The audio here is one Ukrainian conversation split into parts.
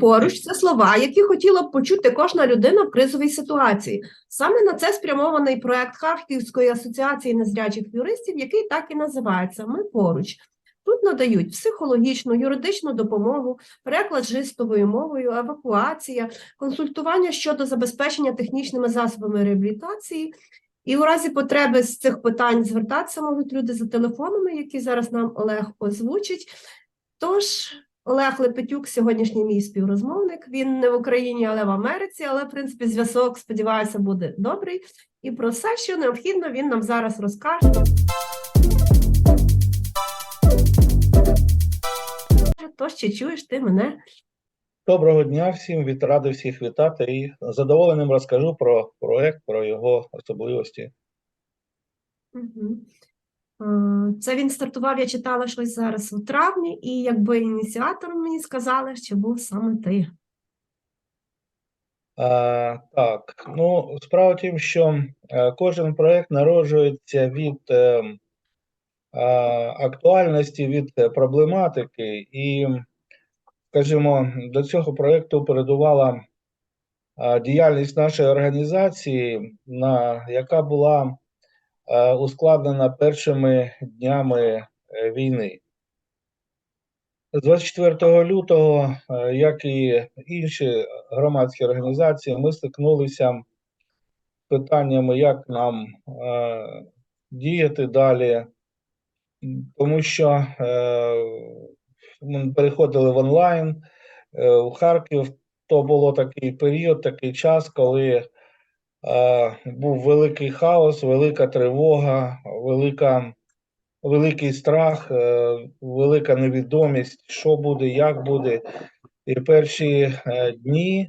поруч це слова, які хотіла б почути кожна людина в кризовій ситуації. Саме на це спрямований проект Харківської асоціації незрячих юристів, який так і називається Ми поруч. Тут надають психологічну, юридичну допомогу, переклад жестовою мовою, евакуація, консультування щодо забезпечення технічними засобами реабілітації. І у разі потреби з цих питань звертатися можуть люди за телефонами, які зараз нам Олег озвучить. Тож Олег Лепетюк, сьогоднішній мій співрозмовник. Він не в Україні, але в Америці. Але, в принципі, зв'язок, сподіваюся, буде добрий. І про все, що необхідно, він нам зараз розкаже. Тож, чи чуєш ти мене? Доброго дня всім, від радий всіх вітати і з задоволенням розкажу про проект, про його особливості. Угу. Це він стартував, я читала щось зараз у травні, і якби ініціатором мені сказали, що був саме ти. А, так, ну справа в тім, що е, кожен проект народжується від е, а, актуальності, від е, проблематики, і, скажімо, до цього проекту передувала діяльність нашої організації, на, яка була ускладнена першими днями е, війни. З 24 лютого, е, як і інші громадські організації, ми стикнулися з питаннями, як нам е, діяти далі, тому що е, ми переходили в онлайн е, у Харків. То було такий період, такий час, коли е, був великий хаос, велика тривога, велика великий страх, е, велика невідомість, що буде, як буде. І перші е, дні,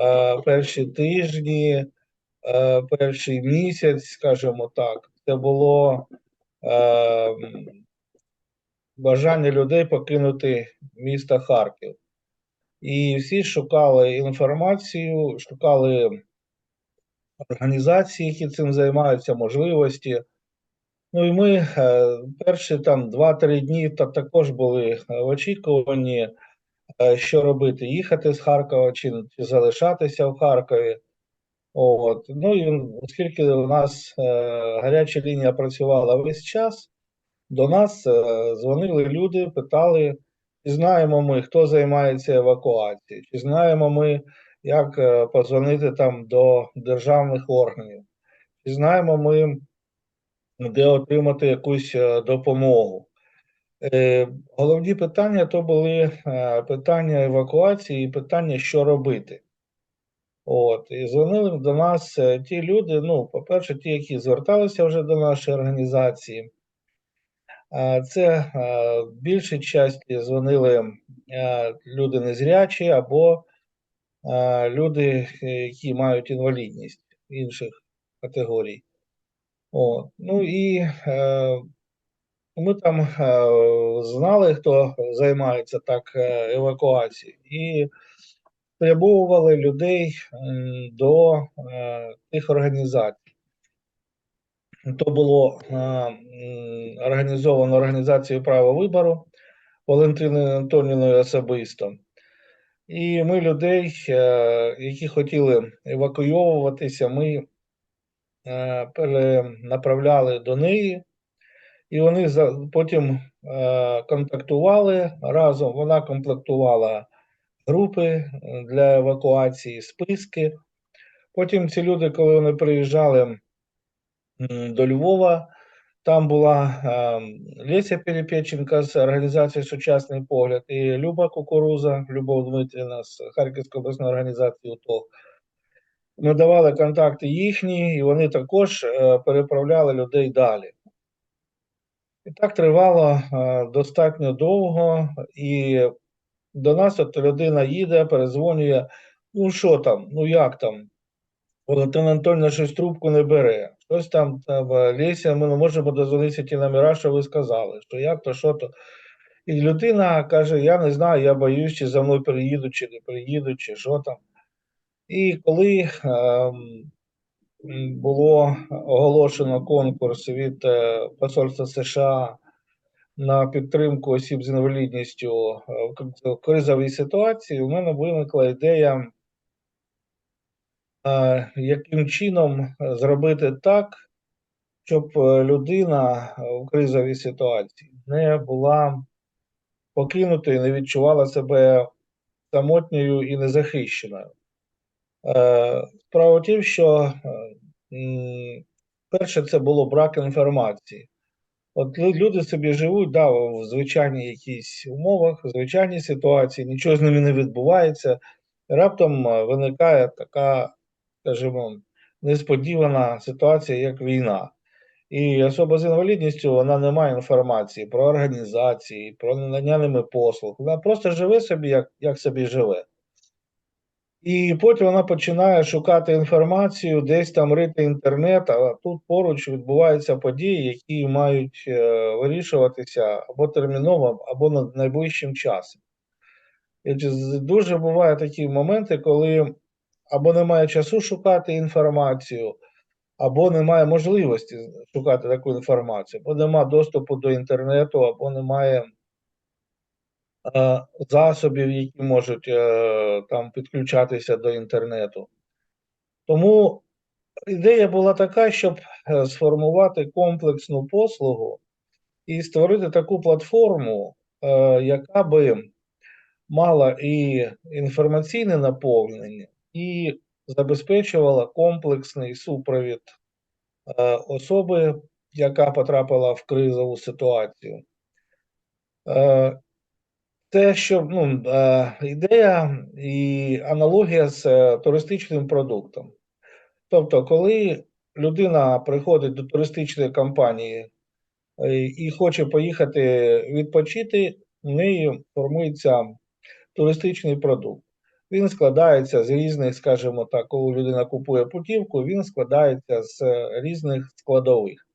е, перші тижні, перший місяць, скажімо так, це було бажання людей покинути місто Харків. І всі шукали інформацію, шукали організації, які цим займаються, можливості. Ну і ми е, перші там 2-3 дні та також були в очікуванні, е, що робити: їхати з Харкова чи, залишатися в Харкові. От. Ну і оскільки у нас е, гаряча лінія працювала весь час, до нас дзвонили люди, питали, чи знаємо ми, хто займається евакуацією, чи знаємо ми, як позвонити там до державних органів, чи знаємо ми де отримати якусь е, допомогу. Е, головні питання то були е, питання евакуації і питання, що робити. От, І дзвонили до нас ті люди, ну, по-перше, ті, які зверталися вже до нашої організації. Це в часті дзвонили люди незрячі або люди, які мають інвалідність інших категорій. От. Ну і е, ми там е, знали, хто займається так е, евакуацією, і спрямовували людей до е, тих організацій. То було е, організовано організацією права вибору Валентиною Антоніною особисто. І ми людей, е, які хотіли евакуйовуватися, ми Е, перенаправляли до неї, і вони потім е, контактували разом. Вона комплектувала групи для евакуації, списки. Потім ці люди, коли вони приїжджали до Львова, там була е, Леся Перепеченка з організації Сучасний погляд і Люба Кукуруза, Любов Дмитрівна з Харківської обласної організації УТО. Ми давали контакти їхні, і вони також е, переправляли людей далі. І так тривало е, достатньо довго, і до нас от людина їде, перезвонює. Ну, що там, ну як там? Валентина Анатольовна щось трубку не бере. Щось там, там Леся, ми не можемо дозвонитися ті номера, що ви сказали, що як то, що то. І людина каже: Я не знаю, я боюсь, чи за мною приїдуть, чи не приїдуть, чи що там. І коли ем, було оголошено конкурс від е, Посольства США на підтримку осіб з інвалідністю е, в кризовій ситуації, у мене виникла ідея, е, яким чином е, зробити так, щоб е, людина е, в кризовій ситуації не була покинутою, не відчувала себе самотньою і незахищеною. Е, Справа в тім, що е, перше це було брак інформації. От люди собі живуть да, в звичайній якійсь умовах, в звичайній ситуації, нічого з ними не відбувається. Раптом е, виникає така, скажімо, несподівана ситуація, як війна. І особа з інвалідністю вона не має інформації про організації, про надання ними послуг. Вона просто живе собі, як, як собі живе. І потім вона починає шукати інформацію, десь там рити інтернет, а тут поруч відбуваються події, які мають е, вирішуватися або терміново, або на найближчим часом. Дуже бувають такі моменти, коли або немає часу шукати інформацію, або немає можливості шукати таку інформацію, або немає доступу до інтернету, або немає е, засобів, які можуть е, там підключатися до інтернету. Тому ідея була така, щоб е, сформувати комплексну послугу і створити таку платформу, е, яка би мала і інформаційне наповнення, і забезпечувала комплексний супровід е, особи, яка потрапила в кризову ситуацію. Е, Те, що ну, е, ідея і аналогія з туристичним продуктом. Тобто, коли людина приходить до туристичної компанії е, і хоче поїхати відпочити, у неї формується туристичний продукт. Він складається з різних, скажімо так, коли людина купує путівку, він складається з е, різних складових.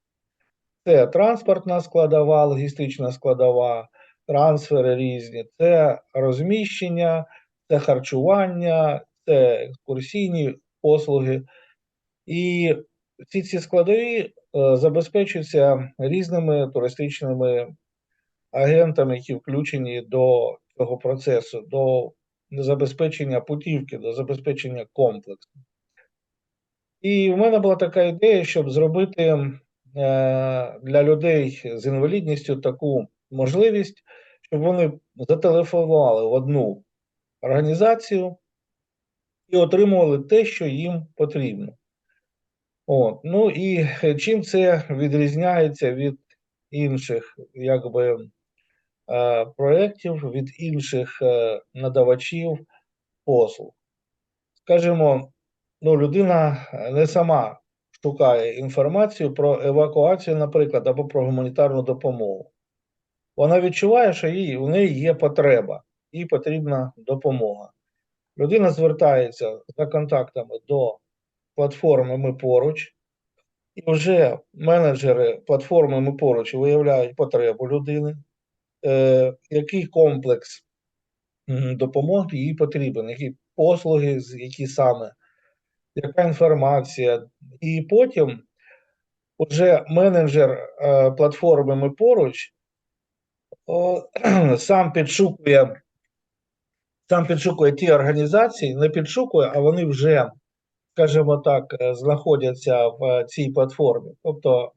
Це транспортна складова, логістична складова, трансфери різні, це розміщення, це харчування, це екскурсійні послуги. І всі ці складові е, забезпечуються різними туристичними агентами, які включені до цього процесу, до забезпечення путівки, до забезпечення комплексу. І в мене була така ідея, щоб зробити е, для людей з інвалідністю таку можливість, щоб вони зателефонували в одну організацію і отримували те, що їм потрібно. От. Ну і чим це відрізняється від інших якби, проєктів, від інших е, надавачів послуг? Скажімо, ну, людина не сама шукає інформацію про евакуацію, наприклад, або про гуманітарну допомогу. Вона відчуває, що їй, у неї є потреба, їй потрібна допомога. Людина звертається за контактами до платформи Ми поруч, і вже менеджери платформи Ми поруч виявляють потребу людини, е, який комплекс м, допомоги їй потрібен, які послуги, які саме, яка інформація. І потім вже менеджер е, платформи Ми поруч сам підшукує, сам підшукує ті організації, не підшукує, а вони вже, скажімо так, е, знаходяться в цій платформі. Тобто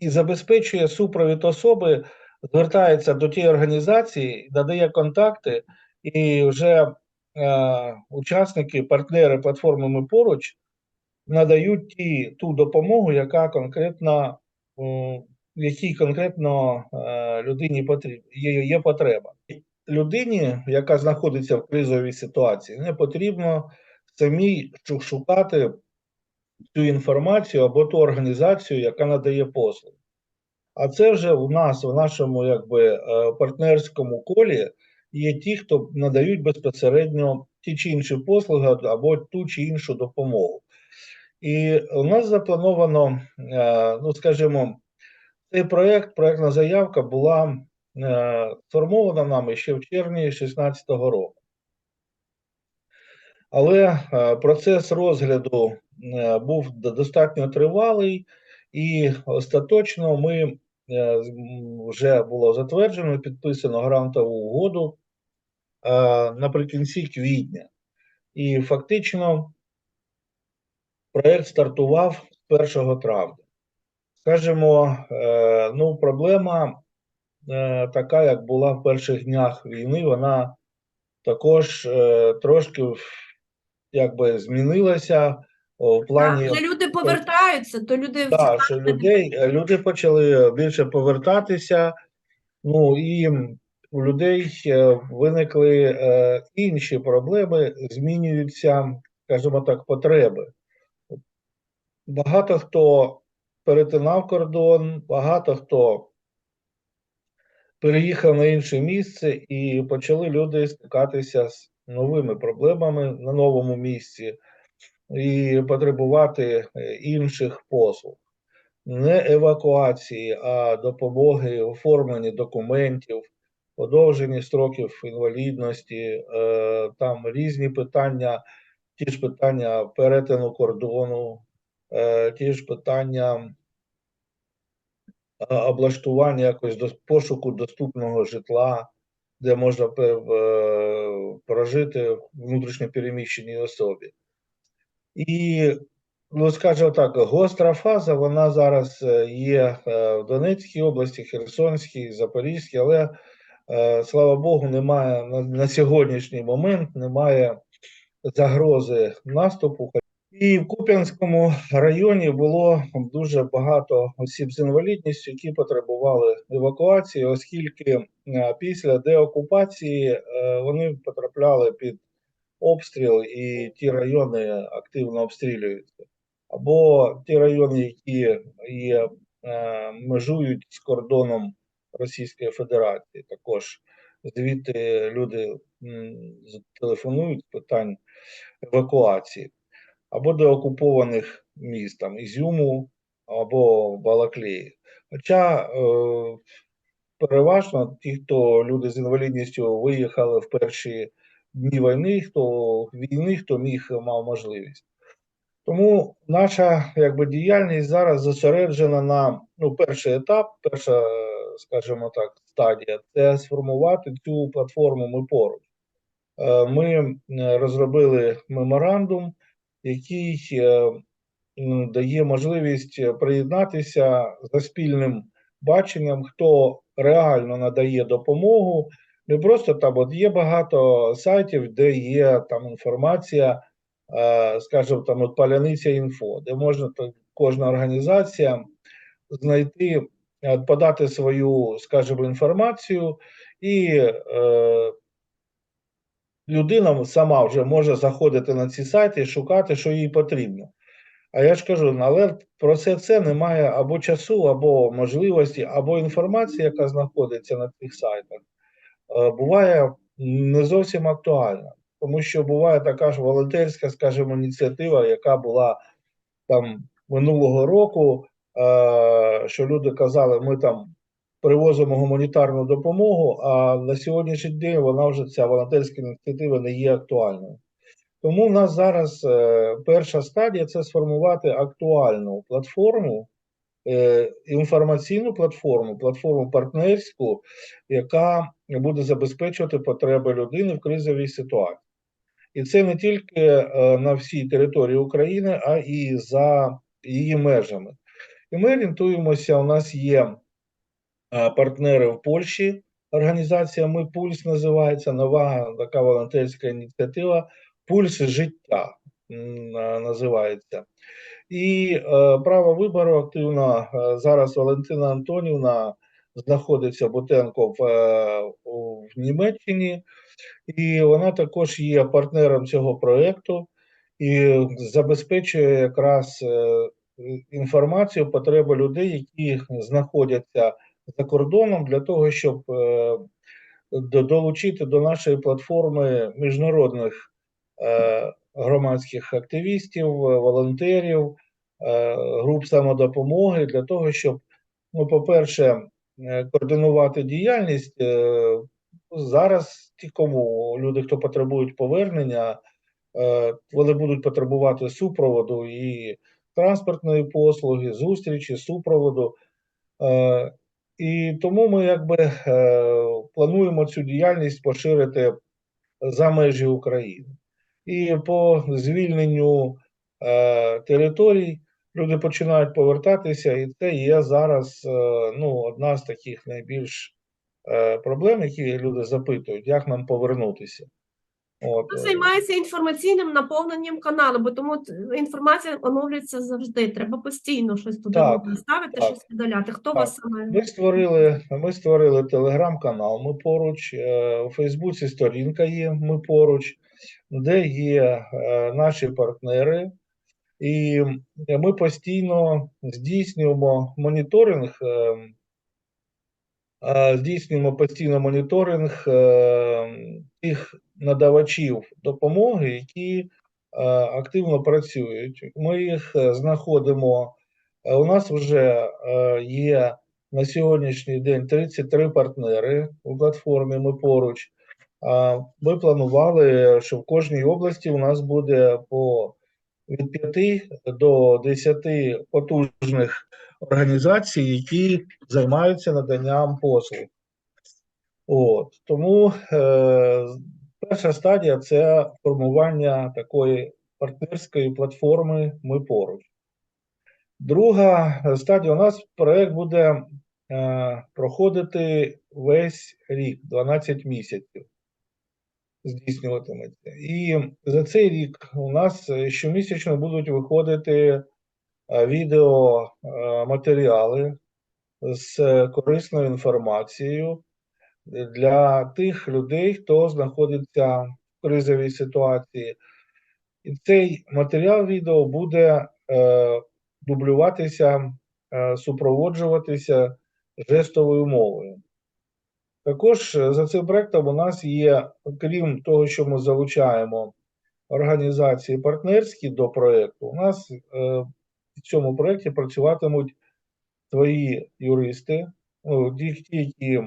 і забезпечує супровід особи, звертається до тієї організації, надає контакти, і вже е, учасники, партнери платформи Ми поруч надають ті, ту допомогу, яка конкретно, в якій конкретно е, людині потрібна, є, є потреба. Людині, яка знаходиться в кризовій ситуації, не потрібно самій шукати цю інформацію або ту організацію, яка надає послуги. А це вже у нас, в нашому якби, е, партнерському колі, є ті, хто надають безпосередньо ті чи інші послуги або ту чи іншу допомогу. І у нас заплановано, е, ну скажімо, цей проєкт, проєктна заявка була е, сформована нами ще в червні 2016 року. Але процес розгляду був достатньо тривалий, І остаточно ми е, вже було затверджено, підписано грантову угоду е, наприкінці квітня. І фактично проект стартував з 1 травня. Скажімо, е, ну, проблема е, така, як була в перших днях війни, вона також е, трошки якби змінилася в плані. Так, люди повертаються, то люди Так, що людей, е, люди почали більше повертатися, ну і у людей е, виникли е, інші проблеми, змінюються, скажімо так, потреби. Багато хто перетинав кордон, багато хто переїхав на інше місце, і почали люди стикатися з новими проблемами на новому місці і потребувати е, інших послуг. Не евакуації, а допомоги оформленні документів, подовженні строків інвалідності, е, там різні питання, ті ж питання перетину кордону, е, ті ж питання облаштування якось до пошуку доступного житла, де можна прожити внутрішньо переміщеній особі. І, ну скажімо так, гостра фаза, вона зараз е, є е, в Донецькій області, Херсонській, Запорізькій, але е, слава Богу, немає на, сьогоднішній момент немає загрози наступу. І в Куп'янському районі було дуже багато осіб з інвалідністю, які потребували евакуації, оскільки після деокупації вони потрапляли під обстріл, і ті райони активно обстрілюються. Або ті райони, які є, е, межують з кордоном Російської Федерації, також звідти люди телефонують з питань евакуації, або до окупованих міст, там Ізюму або Балаклеї. Хоча е, переважно ті, хто люди з інвалідністю виїхали в перші дні війни, хто війни, хто міг мав можливість. Тому наша якби, діяльність зараз зосереджена на ну, перший етап, перша, е, скажімо так, стадія це сформувати цю платформу ми поруч. Е, Ми розробили меморандум, який е, дає можливість е, приєднатися за спільним баченням, хто реально надає допомогу. Не просто там, от є багато сайтів, де є там інформація, е, скажімо, там от Паляниця інфо, де можна кожна організація знайти, е, подати свою, скажімо, інформацію, і е, людина сама вже може заходити на ці сайти і шукати, що їй потрібно. А я ж кажу, але про це це немає або часу, або можливості, або інформації, яка знаходиться на цих сайтах, буває не зовсім актуальна. Тому що буває така ж волонтерська, скажімо, ініціатива, яка була там минулого року, е, що люди казали, ми там привозимо гуманітарну допомогу, а на сьогоднішній день вона вже ця волонтерська ініціатива не є актуальною. Тому в нас зараз е, перша стадія це сформувати актуальну платформу, е, інформаційну платформу, платформу партнерську, яка буде забезпечувати потреби людини в кризовій ситуації. І це не тільки е, на всій території України, а і за її межами. І ми орієнтуємося, у нас є е, партнери в Польщі, організація Ми Пульс називається, нова така волонтерська ініціатива Пульс життя е, називається. І право вибору активно зараз Валентина Антонівна знаходиться Бутенко в, е, в Німеччині, і вона також є партнером цього проєкту і забезпечує якраз е, інформацію потреби людей, які знаходяться за кордоном, для того, щоб е, долучити до нашої платформи міжнародних громадських активістів, волонтерів, груп самодопомоги для того, щоб, ну, по-перше, координувати діяльність. е, Зараз ті, кому люди, хто потребують повернення, е, вони будуть потребувати супроводу і транспортної послуги, зустрічі, супроводу. Е, І тому ми якби е, плануємо цю діяльність поширити за межі України. І по звільненню е, територій люди починають повертатися, і це є зараз е, ну, одна з таких найбільш е, проблем, які люди запитують, як нам повернутися. От, Хто е, займається інформаційним наповненням каналу, бо тому інформація оновлюється завжди. Треба постійно щось туди Так, ставити, так, щось видаляти. Хто так. вас саме? Ми створили, ми створили телеграм-канал. Ми поруч у Фейсбуці сторінка є. Ми поруч, де є наші партнери, і ми постійно здійснюємо моніторинг. е, е, Здійснюємо постійно моніторинг е, тих надавачів допомоги, які е, активно працюють. Ми їх е, знаходимо. Е, У нас вже е, є на сьогоднішній день 33 партнери у платформі. Ми поруч. Ми планували, що в кожній області у нас буде по від 5 до 10 потужних організацій, які займаються наданням послуг. От тому е, перша стадія це формування такої партнерської платформи Ми поруч. Друга стадія у нас проект буде е, проходити весь рік, 12 місяців. Здійснюватиметься. І за цей рік у нас щомісячно будуть виходити е, відеоматеріали з е, корисною інформацією для тих людей, хто знаходиться в кризовій ситуації. І цей матеріал відео буде е, дублюватися, супроводжуватися жестовою мовою. Також е, за цим проектом у нас є, крім того, що ми залучаємо організації партнерські до проекту, у нас е, в цьому проєкті працюватимуть свої юристи, ну, ті, які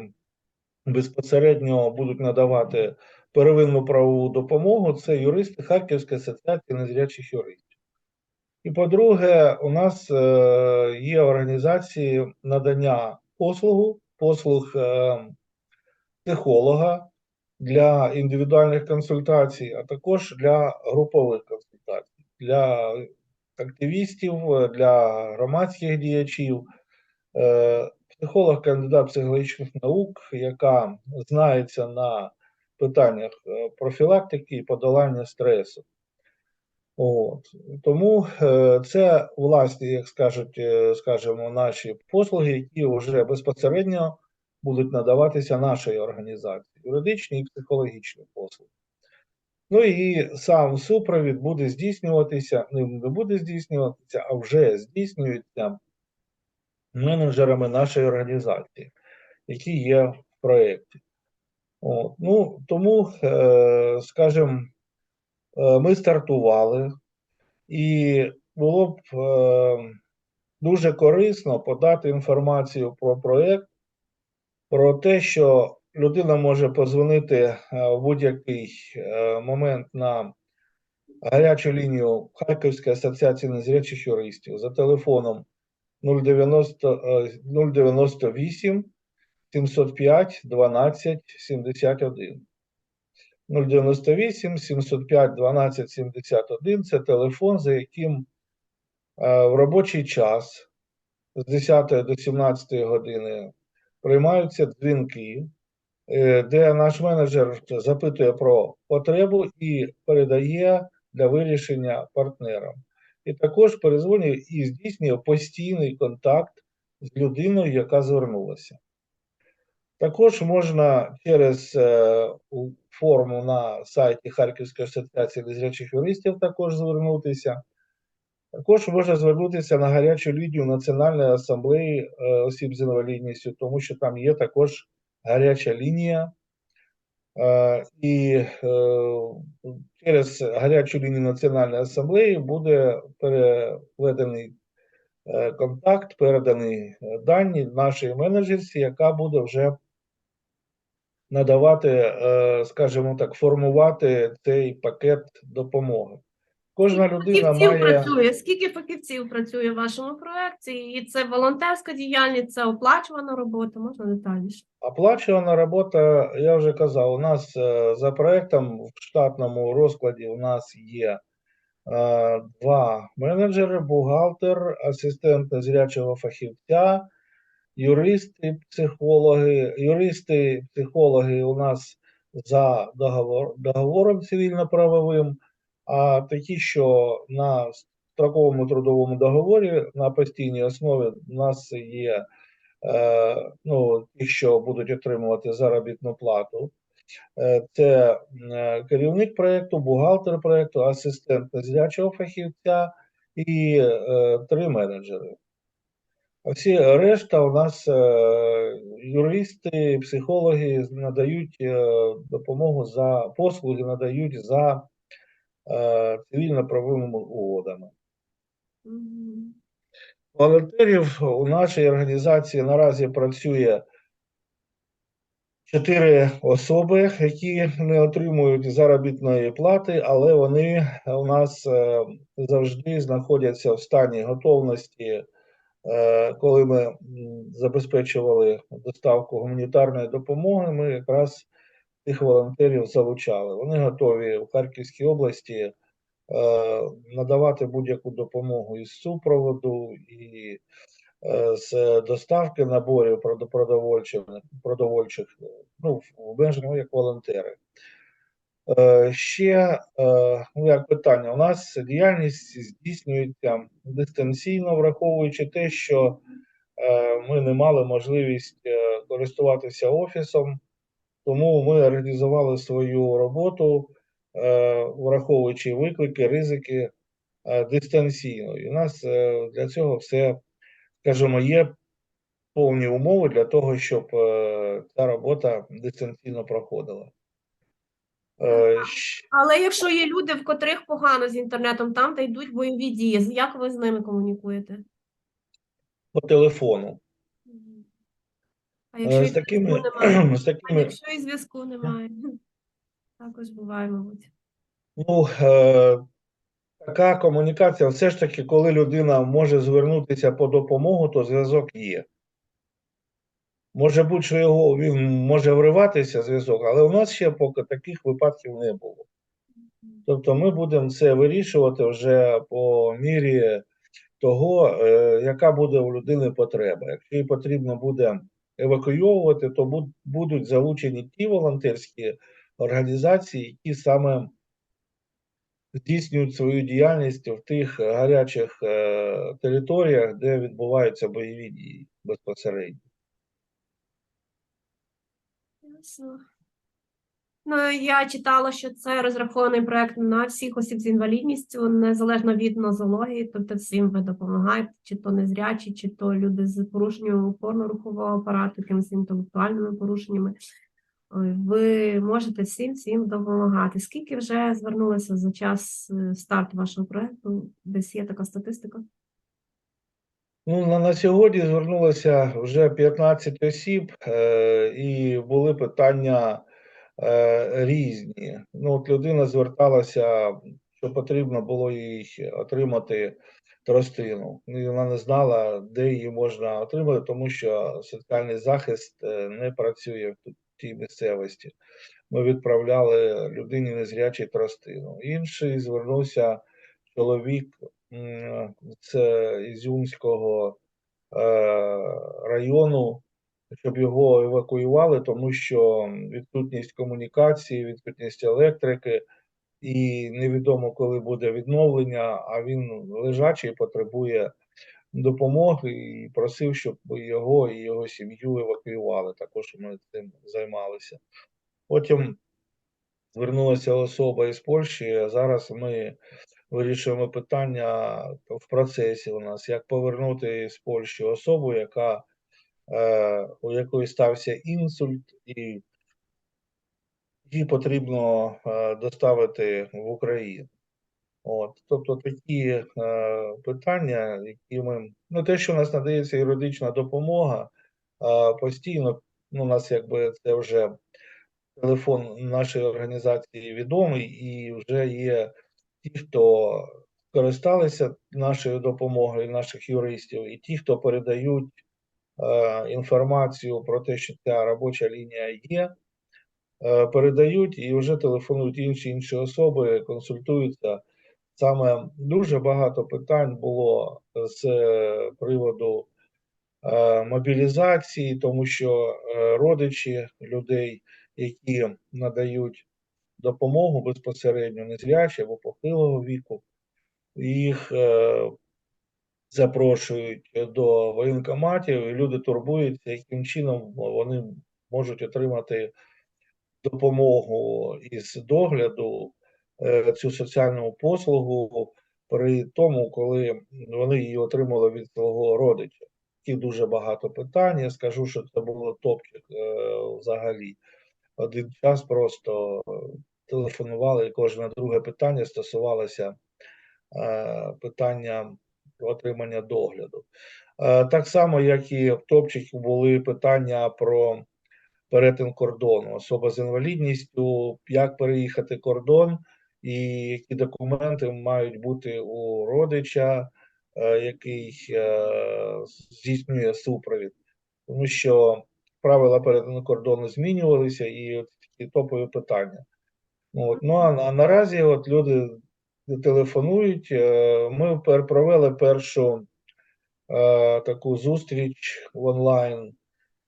безпосередньо будуть надавати первинну правову допомогу, це юристи Харківської асоціації незрячих юристів. І по-друге, у нас е, є організації надання послугу, послуг е, психолога для індивідуальних консультацій, а також для групових консультацій, для активістів, для громадських діячів. Е, Психолог, кандидат психологічних наук, яка знається на питаннях е, профілактики і подолання стресу. От. Тому е, це власні, як скажуть, скажімо, наші послуги, які вже безпосередньо будуть надаватися нашій організації, юридичні і психологічні послуги. Ну і сам супровід буде здійснюватися, ну, не буде здійснюватися, а вже здійснюється менеджерами нашої організації, які є в проєкті. Ну, тому, е, скажімо, е, ми стартували, і було б е, дуже корисно подати інформацію про проєкт, про те, що людина може позвонити е, в будь-який е, момент на гарячу лінію Харківської асоціації незрячих юристів за телефоном 090, е, 098 705 12 71. 098 705 12 71 це телефон, за яким е, в робочий час з 10 до 17 години приймаються дзвінки, е, де наш менеджер запитує про потребу і передає для вирішення партнерам. І також перезвонює і здійснює постійний контакт з людиною, яка звернулася. Також можна через е, форму на сайті Харківської асоціації незрячих юристів також звернутися. Також можна звернутися на гарячу лінію Національної асамблеї е, осіб з інвалідністю, тому що там є також гаряча лінія. Е, І е, через гарячу лінію Національної асамблеї буде переведений контакт, передані дані нашій менеджерці, яка буде вже надавати, скажімо так, формувати цей пакет допомоги. Кожна людина Фахівців має. працює. Скільки фахівців працює в вашому проєкті? І це волонтерська діяльність, це оплачувана робота, можна детальніше? Оплачувана робота, я вже казав, у нас е, за проектом в штатному розкладі у нас є е, два менеджери, бухгалтер, асистент незрячого фахівця, юристи, психологи. Юристи, психологи у нас за договор, договором цивільно-правовим, а такі, що на строковому трудовому договорі на постійній основі у нас є е, ну, ті, що будуть отримувати заробітну плату. Е, Це е, керівник проєкту, бухгалтер проєкту, асистент незрячого фахівця і е, три менеджери. Всі решта у нас е, юристи, психологи надають е, допомогу за послуги, надають за цивільно-правовими угодами. Волонтерів у нашій організації наразі працює чотири особи, які не отримують заробітної плати, але вони у нас е, завжди знаходяться в стані готовності. Е, Коли ми забезпечували доставку гуманітарної допомоги, ми якраз тих волонтерів залучали. Вони готові в Харківській області е, надавати будь-яку допомогу із супроводу і е, з доставки наборів продо- продовольчих, продовольчих ну, в ну, як волонтери. Е, Ще е, ну, як питання, у нас діяльність здійснюється дистанційно, враховуючи те, що е, ми не мали можливість е, користуватися офісом, тому ми організували свою роботу, е, враховуючи виклики, ризики е, дистанційно. І у нас е, для цього все, скажімо, є повні умови для того, щоб ця робота дистанційно проходила. Але якщо є люди, в котрих погано з інтернетом, там де йдуть бойові дії, як ви з ними комунікуєте? По телефону. А Е, якщо і З такими, немає? з А такими якщо і зв'язку немає? Також буває, мабуть. Ну, е, така комунікація, все ж таки, коли людина може звернутися по допомогу, то зв'язок є. Може бути, що його він може вриватися зв'язок, але у нас ще поки таких випадків не було. Тобто ми будемо це вирішувати вже по мірі того, е, яка буде у людини потреба. Якщо їй потрібно буде евакуйовувати, то буд- будуть залучені ті волонтерські організації, які саме здійснюють свою діяльність в тих гарячих е, територіях, де відбуваються бойові дії безпосередньо. Ясно. Ну, я читала, що це розрахований проект на всіх осіб з інвалідністю, незалежно від нозології, тобто всім ви допомагаєте, чи то незрячі, чи то люди з порушенням опорно-рухового апарату, якимись інтелектуальними порушеннями. Ви можете всім всім допомагати. Скільки вже звернулося за час е, старту вашого проекту? Десь є така статистика? Ну, на, на сьогодні звернулося вже 15 осіб, е, і були питання е, різні. Ну, от людина зверталася, що потрібно було їй отримати тростину. Ну, І вона не знала, де її можна отримати, тому що соціальний захист е, не працює в тій місцевості. Ми відправляли людині незрячий тростину. Інший звернувся чоловік з Ізюмського е, району, щоб його евакуювали, тому що відсутність комунікації, відсутність електрики, і невідомо, коли буде відновлення, а він лежачий, потребує допомоги і просив, щоб його і його сім'ю евакуювали. Також ми цим займалися. Потім звернулася особа із Польщі. а Зараз ми вирішуємо питання в процесі у нас, як повернути з Польщі особу, яка, у якої стався інсульт, і її потрібно е, доставити в Україну. От, тобто такі е, питання, які ми, ну те, що у нас надається юридична допомога, е, постійно, ну, у нас якби це вже телефон нашої організації відомий, і вже є ті, хто користалися нашою допомогою, наших юристів, і ті, хто передають е, інформацію про те, що ця робоча лінія є, е, передають і вже телефонують інші інші особи, консультуються. Саме дуже багато питань було з е, приводу е, мобілізації, тому що е, родичі людей, які надають допомогу безпосередньо незрячі або похилого віку, їх е, запрошують до воєнкоматів, і люди турбуються, яким чином вони можуть отримати допомогу із догляду, е, цю соціальну послугу при тому, коли вони її отримали від свого родича. Таких дуже багато питань. Я скажу, що це було топчик е, взагалі. Один час просто е, телефонували, і кожне друге питання стосувалося е, питання отримання догляду. Е, Так само, як і в топчику були питання про перетин кордону, особа з інвалідністю, як переїхати кордон, і які документи мають бути у родича, е, який е, здійснює супровід. Тому що правила перетину кордону змінювалися, і такі топові питання. От. Ну а наразі от люди телефонують. е, Ми провели першу е, таку зустріч онлайн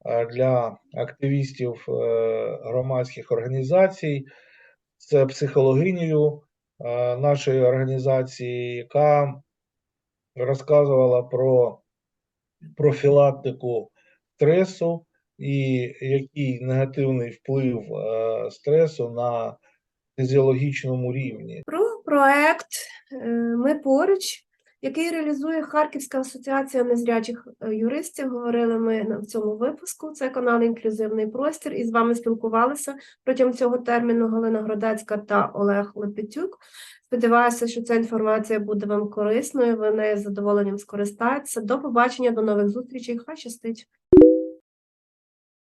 е, для активістів громадських організацій. Це психологинею е, нашої організації, яка розказувала про профілактику стресу і який негативний вплив стресу на фізіологічному рівні. Про проект е, Ми поруч, який реалізує Харківська асоціація незрячих е, юристів. Говорили ми в цьому випуску. Це канал Інклюзивний простір. І з вами спілкувалися протягом цього терміну Галина Гродецька та Олег Лепетюк. Сподіваюся, що ця інформація буде вам корисною. Ви нею з задоволенням скористаєтеся. До побачення, до нових зустрічей. Хай щастить!